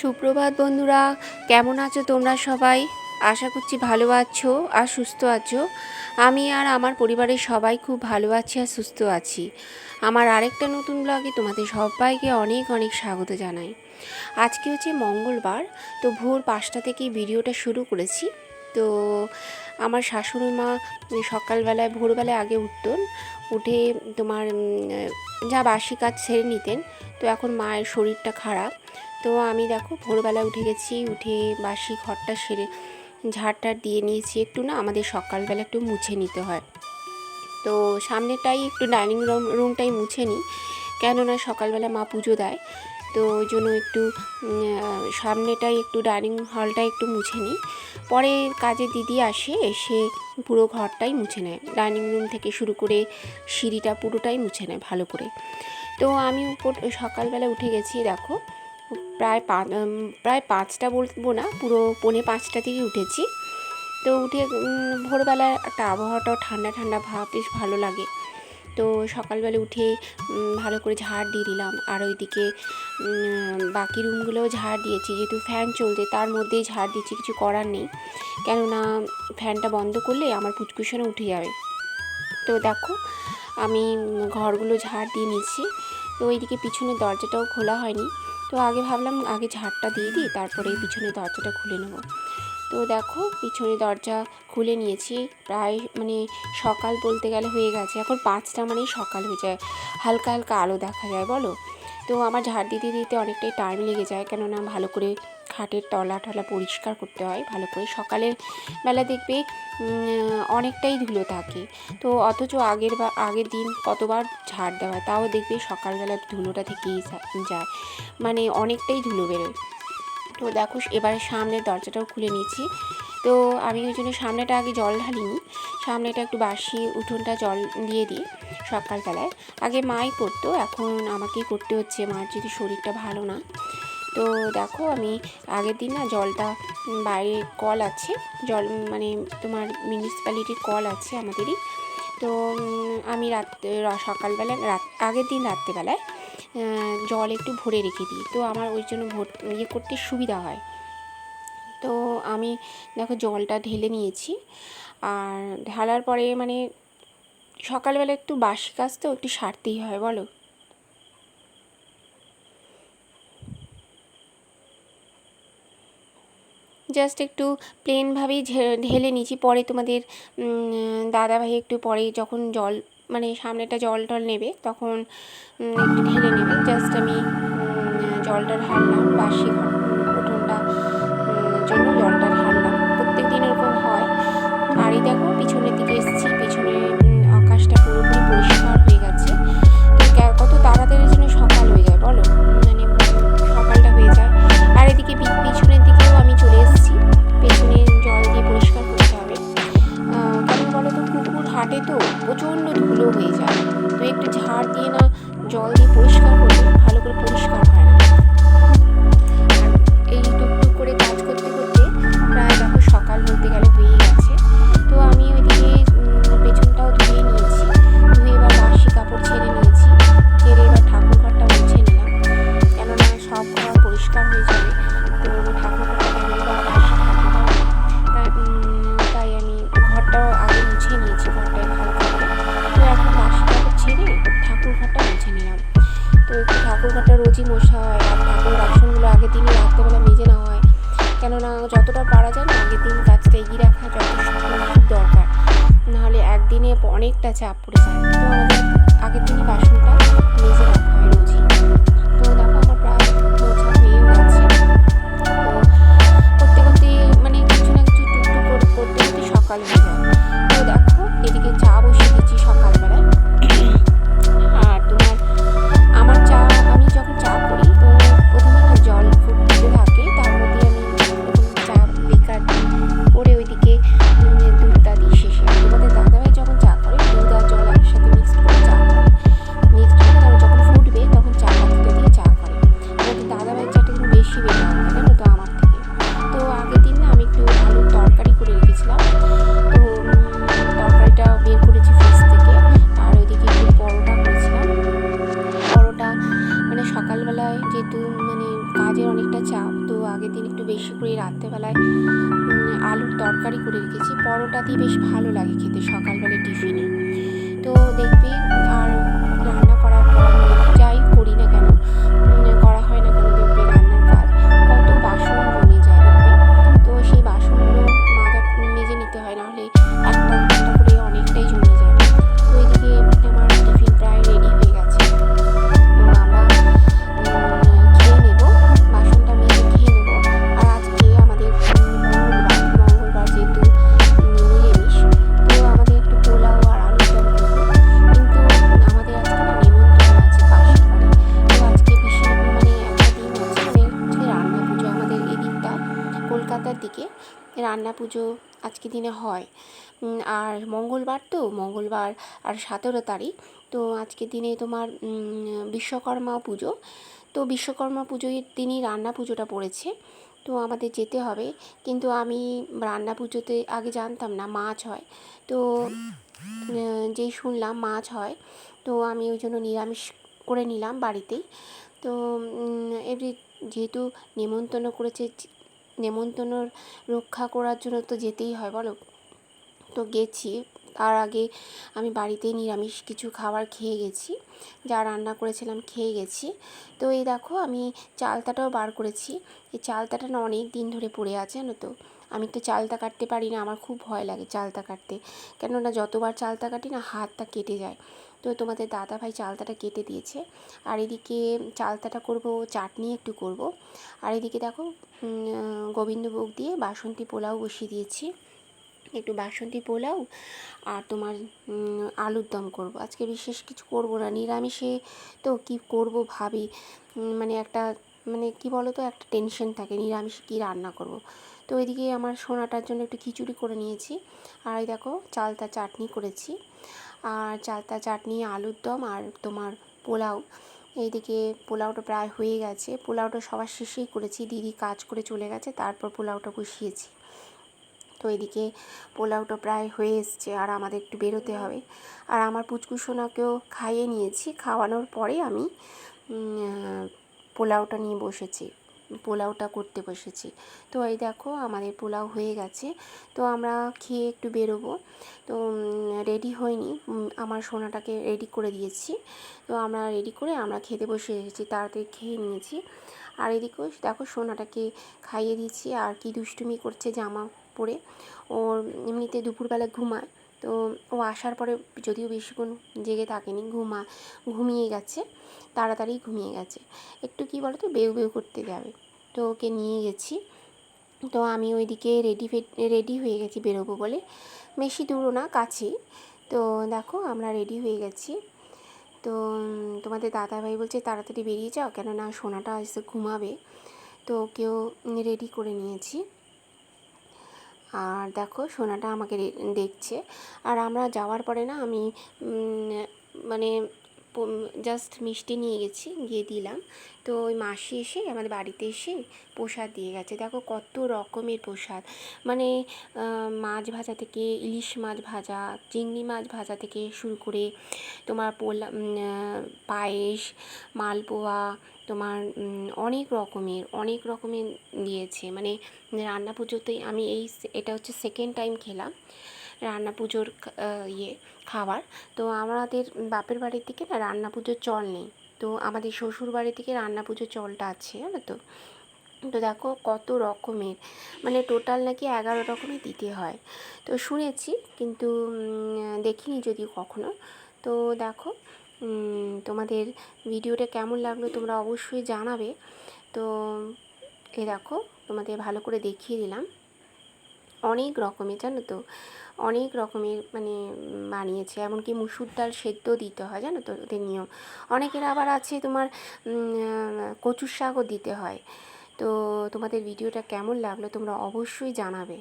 সুপ্রভাত বন্ধুরা, কেমন আছো তোমরা সবাই? আশা করছি ভালো আছো আর সুস্থ আছো। আমি আর আমার পরিবারের সবাই খুব ভালো আছি আর সুস্থ আছি। আমার আরেকটা নতুন ব্লগে তোমাদের সবাইকে অনেক অনেক স্বাগত জানাই। আজকে হচ্ছে মঙ্গলবার, তো ভোর পাঁচটা থেকে ভিডিওটা শুরু করেছি। তো আমার শাশুড়ি মা সকালবেলায়, ভোরবেলায় আগে উঠতেন, উঠে তোমার যা বাসি কাজ সেরে নিতেন। তো এখন মায়ের শরীরটা খারাপ। তো আমি দেখো ভোরবেলা উঠে গেছি, উঠে বাসি ঘরটা সেরে ঝাড়টার দিয়ে নিয়েছি। একটু না আমাদের সকালবেলা একটু মুছে নিতে হয়। তো সামনেটাই একটু ডাইনিং রুম, রুমটাই মুছে নিই। কেননা সকালবেলা মা পুজো দেয়, তো ওই জন্য একটু সামনেটাই একটু ডাইনিং হলটাই একটু মুছে নিই। পরে কাজে দিদি আসে, এসে পুরো ঘরটাই মুছে নেয়। ডাইনিং রুম থেকে শুরু করে সিঁড়িটা পুরোটাই মুছে নেয় ভালো করে। তো আমি উপর, সকালবেলা উঠে গেছি, দেখো। প্রায় প্রায় পাঁচটা বলব না পুরো পৌনে পাঁচটা থেকে উঠেছি। তো উঠে উম, ভোরবেলার একটা আবহাওয়াটাও ঠান্ডা ঠান্ডা ভাব বেশ ভালো লাগে। তো সকালবেলা উঠে ভালো করে ঝাড় দিয়ে দিলাম। আর ওইদিকে বাকি রুমগুলোও ঝাড় দিয়েছি। যেহেতু ফ্যান চলছে তার মধ্যেই ঝাড় দিয়েছি কিছু করার নেই। কেননা ফ্যানটা বন্ধ করলে আমার পুচকুশনে উঠে যাবে। তো দেখো আমি ঘরগুলো ঝাড় দিয়ে নিচ্ছি তো ওইদিকে পিছনের দরজাটাও খোলা হয়নি। তো আগে ভাবলাম আগে ঝাড়টা দিয়ে দিই, তারপরে পিছনের দরজাটা খুলে নেব। তো দেখো পিছনে দরজা খুলে নিয়েছি, প্রায় মানে সকাল বলতে গেলে হয়ে গেছে। এখন পাঁচটা মানেই সকাল হয়ে যায়, হালকা হালকা আলো দেখা যায়, বলো? তো আমার ঝাড় দিতে দিতে অনেকটাই টাইম লেগে যায়, কেননা ভালো করে খাটের তলা টলা পরিষ্কার করতে হয় ভালো করে। সকালের বেলা দেখবে অনেকটাই ধুলো থাকে। তো অথচ আগের বা, আগের দিন কতবার ঝাড় দেওয়া তাও দেখবে সকালবেলা ধুলোটা থেকেই যায়। মানে অনেকটাই ধুলো বেরোয়। তো দেখো, এবারে সামনের দরজাটাও খুলে নিয়েছি। তো আমি ওই জন্য সামনেটা আগে জল ঢালিনি। সামনেটা একটু বাসি উঠোনটা জল দিয়ে দিই সকালবেলায়। আগে মাই করতো এখন আমাকেই করতে হচ্ছে। মার যদি শরীরটা ভালো না তো দেখো আমি আগের দিন না জলটা বাইরে কল আছে, জল মানে তোমার মিউনিসিপ্যালিটির কল আছে আমাদেরই। তো আমি রাত সকালবেলা, রাত, আগের দিন রাত্রেবেলায় জল একটু ভরে রেখে দিই। তো আমার ওই জন্য ভর ইয়ে করতে সুবিধা হয়। তো আমি দেখো জলটা ঢেলে নিয়েছি। আর ঢালার পরে মানে সকালবেলা একটু বাসি কাজ তো একটু সারতেই হয়, বলো? জাস্ট একটু প্লেনভাবেই ঢেলে নিয়েছি। পরে তোমাদের দাদাভাই একটু পরে যখন জল মানে সামনেটা জল টল নেবে, তখন একটু ঢেলে নেবে। জাস্ট আমি জল জলটা হারলাম বাসি ঘর হাঁটে তো প্রচণ্ড ধুলো হয়ে যায়। তো একটু ঝাড় দিয়ে না জল দিয়ে পরিষ্কার করলে ভালো করে পরিষ্কার হয় না। এই টুকটুক করে কাজ করতে করতে প্রায় দেখো সকাল বলতে গেলে কেননা যতটা পারা যায় না আগের দিন কাজটা এগিয়ে রাখা যথেষ্ট খুব দরকার। নাহলে একদিনে অনেকটা চাপ পড়ে যায়। তো আমাদের আগের দিনই বাসনটা মেজে রাত্রেবেলায় যেহেতু মানে কাজের অনেকটা চাপ, তো আগের দিন একটু বেশি করে রাত্রেবেলায় আলুর তরকারি করে রেখেছি। পরোটা দিয়ে বেশ ভালো লাগে খেতে, সকালবেলায় টিফিনে। তো দেখবি আর রান্না রান্না পুজো আজকে দিনে হয়। আর মঙ্গলবার তো, মঙ্গলবার আর সতেরো তারিখ। তো আজকের দিনে তোমার বিশ্বকর্মা পুজো। তো বিশ্বকর্মা পুজোর দিনই রান্না পুজোটা পড়েছে। তো আমাদের যেতে হবে। কিন্তু আমি রান্না পুজোতে আগে জানতাম না, মাছ হয়। তো যেই শুনলাম মাছ হয়, তো আমি ওই জন্য নিরামিষ করে নিলাম বাড়িতেই। তো এমনি যেহেতু নেমন্তন্ন করেছে নেমন্তন্ন রক্ষা করার জন্য তো যেতেই হয়, বলো? তো গেছি। তার আগে আমি বাড়িতেই নিরামিষ কিছু খাবার খেয়ে গেছি। যা রান্না করেছিলাম খেয়ে গেছি। তো এই দেখো, আমি চালতাটাও বার করেছি। এই চালতাটা না অনেক দিন ধরে পড়ে আছে, জানো তো? আমি তো চালতা কাটতে পারি না, আমার খুব ভয় লাগে চালতা কাটতে। কেননা যতবার চালতা কাটি না, হাতটা কেটে যায়। তো তোমাদের দাদা ভাই চালতাটা কেটে দিয়েছে। আর এদিকে চালতাটা করব, চাটনি একটু করব। আর এদিকে দেখো গোবিন্দভোগ দিয়ে বাসন্তী পোলাও বসিয়ে দিয়েছি। একটু বাসন্তী পোলাও আর তোমার আলুর দম করব। আজকে বিশেষ কিছু করব না, নিরামিষে তো কি করব ভাবি। মানে একটা মানে কি বলো তো একটা টেনশন থাকে, নিরামিষে কী রান্না করব। তো ওইদিকে আমার সোনাটার জন্য একটু খিচুড়ি করে নিয়েছি। আর এই দেখো, চালতা চাটনি করেছি। আর চালতা চাটনি, আলুর দম আর তোমার পোলাও। এইদিকে পোলাওটা প্রায় হয়ে গেছে। পোলাওটা সবার শেষেই করেছি। দিদি কাজ করে চলে গেছে, তারপর পোলাওটা বসিয়েছি। তো এদিকে পোলাওটা প্রায় হয়ে এসছে, আর আমাদের একটু বেরোতে হবে। আর আমার পুচকুসোনাকেও খাইয়ে নিয়েছি। খাওয়ানোর পরে আমি পোলাওটা নিয়ে বসেছি। পোলাওটা করতে বসেছি। তো এই দেখো, আমাদের পোলাও হয়ে গেছে। তো আমরা খেয়ে একটু বেরোবো। তো রেডি হয়নি। আমার সোনাটাকে রেডি করে দিয়েছি। তো আমরা রেডি করে আমরা খেতে বসে এসেছি। তাড়াতাড়ি খেয়ে নিয়েছি। আর এদিকেও দেখো, সোনাটাকে খাইয়ে দিয়েছি। আর কি দুষ্টুমি করছে জামা পরে। ওর এমনিতে দুপুরবেলা ঘুমায়। তো ও আসার পরে যদিও বেশিক্ষণ জেগে থাকেনি, ঘুমা, ঘুমিয়ে গেছে, তাড়াতাড়ি ঘুমিয়ে গেছে। একটু কি বলো তো বেউ বেউ করতে যাবে। তো ওকে নিয়ে গেছি। তো আমি ওইদিকে রেডি রেডি হয়ে গেছি বেরোবো বলে। বেশি দূরও না, কাছেই। তো দেখো, আমরা রেডি হয়ে গেছি। তো তোমাদের দাদাভাই বলছে, তাড়াতাড়ি বেরিয়ে যাও, কেননা সোনাটা এসে ঘুমাবে। তো ওকেও রেডি করে নিয়েছি। আর দেখো সোনাটা আমাকে দেখছে। আর আমরা যাওয়ার পরে না আমি মানে জাস্ট মিষ্টি নিয়ে গেছি, গিয়ে দিলাম। তো ওই মাসি এসে, আমাদের বাড়িতে এসে প্রসাদ দিয়ে গেছে। দেখো কত রকমের প্রসাদ। মানে মাছ ভাজা থেকে, ইলিশ মাছ ভাজা, চিংড়ি মাছ ভাজা থেকে শুরু করে তোমার পোলা পায়েস, মালপোয়া, তোমার অনেক রকমের অনেক রকমের দিয়েছে। মানে রান্না পুজোতে আমি এই এটা হচ্ছে সেকেন্ড টাইম খেলাম। রান্না পুজোর ইয়ে খাবার। তো আমাদের বাপের বাড়ির থেকে না রান্না পুজোর চল নেই। তো আমাদের শ্বশুর বাড়ি থেকে রান্না পুজোর চলটা আছে, জানো তো? তো দেখো কত রকমের মানে টোটাল নাকি এগারো রকমের দিতে হয়। তো শুনেছি, কিন্তু দেখিনি যদিও কখনো। তো দেখো তোমাদের ভিডিওটা কেমন লাগল তোমরা অবশ্যই জানাবে। তো এ দেখো, তোমাদের ভালো করে দেখিয়ে দিলাম। অনেক রকমের, জানো তো? অনেক রকমের মানে বানিয়েছে। এমনকি মুসুর ডাল সেদ্ধ দিতে হয়, জানো তো? ওদের নিয়ম। অনেকের আবার আছে তোমার কচুর শাকও দিতে হয়। তো তোমাদের ভিডিওটা কেমন লাগল তোমরা অবশ্যই জানাবে।